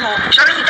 mo, siya rin kita natalo. Boss,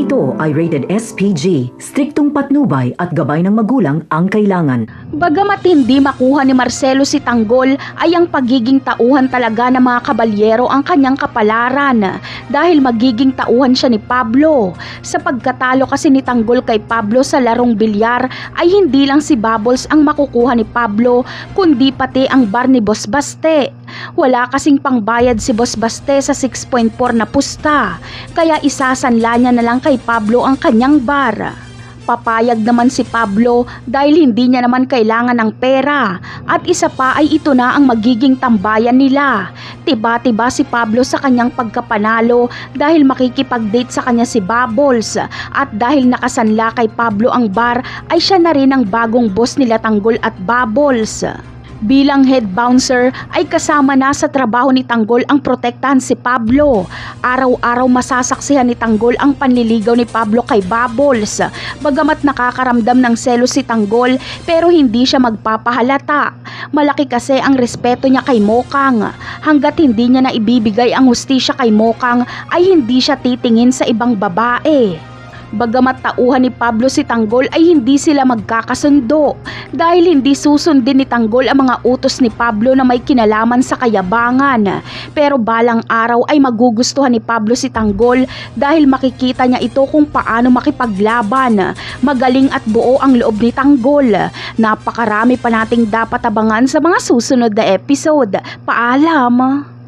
programang ito ay rated SPG, striktong patnubay at gabay ng magulang ang kailangan. Bagamat hindi makuha ni Marcelo si Tanggol ay ang pagiging tauhan talaga ng mga kabalyero ang kanyang kapalaran dahil magiging tauhan siya ni Pablo. Sa pagkatalo kasi ni Tanggol kay Pablo sa larong bilyar ay hindi lang si Bubbles ang makukuha ni Pablo kundi pati ang bar ni Boss Baste. Wala kasing pangbayad si Boss Baste sa 6.4 na pusta kaya isasanla niya na lang kay Pablo ang kanyang bar. Papayag naman si Pablo dahil hindi niya naman kailangan ng pera at isa pa ay ito na ang magiging tambayan nila. Tiba-tiba si Pablo sa kanyang pagkapanalo dahil makikipag-date sa kanya si Bubbles at dahil nakasanla kay Pablo ang bar ay siya na rin ang bagong boss nila Tanggol at Bubbles. Bilang head bouncer ay kasama na sa trabaho ni Tanggol ang protektahan si Pablo. Araw-araw masasaksihan ni Tanggol ang panliligaw ni Pablo kay Bubbles. Bagamat nakakaramdam ng selo si Tanggol pero hindi siya magpapahalata. Malaki kasi ang respeto niya kay Mokang. Hanggat hindi niya na ibibigay ang hustisya kay Mokang ay hindi siya titingin sa ibang babae. Bagamat tauhan ni Pablo si Tanggol ay hindi sila magkakasundo dahil hindi susundin ni Tanggol ang mga utos ni Pablo na may kinalaman sa kayabangan. Pero balang araw ay magugustuhan ni Pablo si Tanggol dahil makikita niya ito kung paano makipaglaban. Magaling at buo ang loob ni Tanggol. Napakarami pa nating dapat abangan sa mga susunod na episode. Paalam!